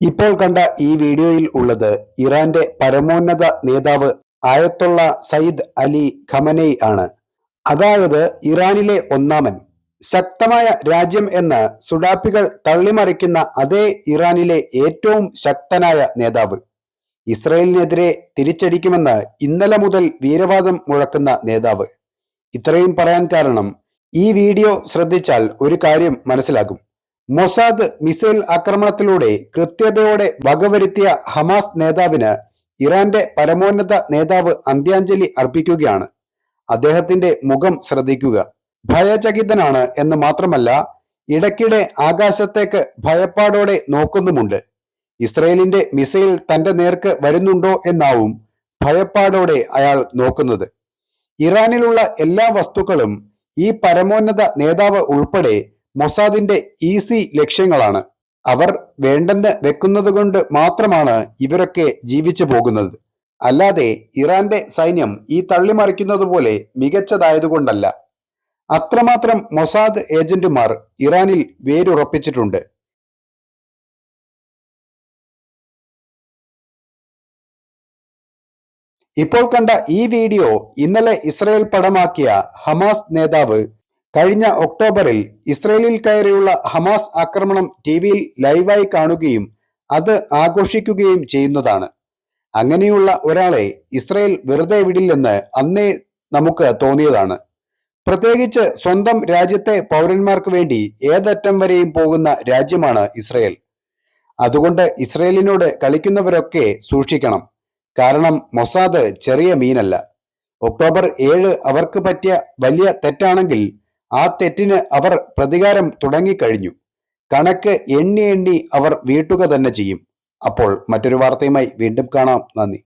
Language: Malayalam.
ഇപ്പോൾ കണ്ട ഈ വീഡിയോയിൽ ഉള്ളത് ഇറാന്റെ പരമോന്നത നേതാവ് ആയത്തുള്ള സയ്യിദ് അലി ഖമനൈ ആണ്. അതായത് ഇറാനിലെ ഒന്നാമൻ. ശക്തമായ രാജ്യം എന്ന് സുഡാപ്പികൾ തള്ളിമറിക്കുന്ന അതേ ഇറാനിലെ ഏറ്റവും ശക്തനായ നേതാവ്. ഇസ്രയേലിനെതിരെ തിരിച്ചടിക്കുമെന്ന് ഇന്നലെ മുതൽ വീരവാദം മുഴക്കുന്ന നേതാവ്. ഇത്രയും പറയാൻ കാരണം ഈ വീഡിയോ ശ്രദ്ധിച്ചാൽ ഒരു കാര്യം മനസ്സിലാകും. മൊസാദ് മിസൈൽ ആക്രമണത്തിലൂടെ കൃത്യതയോടെ വകവരുത്തിയ ഹമാസ് നേതാവിന് ഇറാന്റെ പരമോന്നത നേതാവ് അന്ത്യാഞ്ജലി അർപ്പിക്കുകയാണ്. അദ്ദേഹത്തിന്റെ മുഖം ശ്രദ്ധിക്കുക. ഭയചകിതനാണ് എന്ന് മാത്രമല്ല ഇടയ്ക്കിടെ ആകാശത്തേക്ക് ഭയപ്പാടോടെ നോക്കുന്നുമുണ്ട്. ഇസ്രയേലിന്റെ മിസൈൽ തന്റെ നേർക്ക് വരുന്നുണ്ടോ എന്നാവും ഭയപ്പാടോടെ അയാൾ നോക്കുന്നത്. ഇറാനിലുള്ള എല്ലാ വസ്തുക്കളും ഈ പരമോന്നത നേതാവ് ഉൾപ്പെടെ മൊസാദിന്റെ ഈസി ലക്ഷ്യങ്ങളാണ്. അവർ വേണ്ടെന്ന് വെക്കുന്നത് കൊണ്ട് മാത്രമാണ് ഇവരൊക്കെ ജീവിച്ചു പോകുന്നത്. അല്ലാതെ ഇറാന്റെ സൈന്യം ഈ തള്ളിമറിക്കുന്നത് പോലെ മികച്ചതായതുകൊണ്ടല്ല. അത്രമാത്രം മൊസാദ് ഏജന്റുമാർ ഇറാനിൽ വേരുറപ്പിച്ചിട്ടുണ്ട്. ഇപ്പോൾ കണ്ട ഈ വീഡിയോ ഇന്നലെ ഇസ്രയേൽ പടമാക്കിയ ഹമാസ് നേതാവ് കഴിഞ്ഞ ഒക്ടോബറിൽ ഇസ്രയേലിൽ കയറിയുള്ള ഹമാസ് ആക്രമണം ടി വിയിൽ ലൈവായി കാണുകയും അത് ആഘോഷിക്കുകയും ചെയ്യുന്നതാണ്. അങ്ങനെയുള്ള ഒരാളെ ഇസ്രയേൽ വെറുതെ വിടില്ലെന്ന് അന്നേ നമുക്ക് തോന്നിയതാണ്. പ്രത്യേകിച്ച് സ്വന്തം രാജ്യത്തെ പൗരന്മാർക്ക് വേണ്ടി ഏതറ്റം വരെയും പോകുന്ന രാജ്യമാണ് ഇസ്രയേൽ. അതുകൊണ്ട് ഇസ്രയേലിനോട് കളിക്കുന്നവരൊക്കെ സൂക്ഷിക്കണം. കാരണം മൊസാദ് ചെറിയ മീനല്ല. ഒക്ടോബർ ഏഴ് അവർക്ക് പറ്റിയ വലിയ തെറ്റാണെങ്കിൽ ആ തെറ്റിന് അവർ പ്രതികാരം തുടങ്ങിക്കഴിഞ്ഞു. കണക്ക് എണ്ണി എണ്ണി അവർ വീട്ടുക തന്നെ ചെയ്യും. അപ്പോൾ മറ്റൊരു വാർത്തയുമായി വീണ്ടും കാണാം. നന്ദി.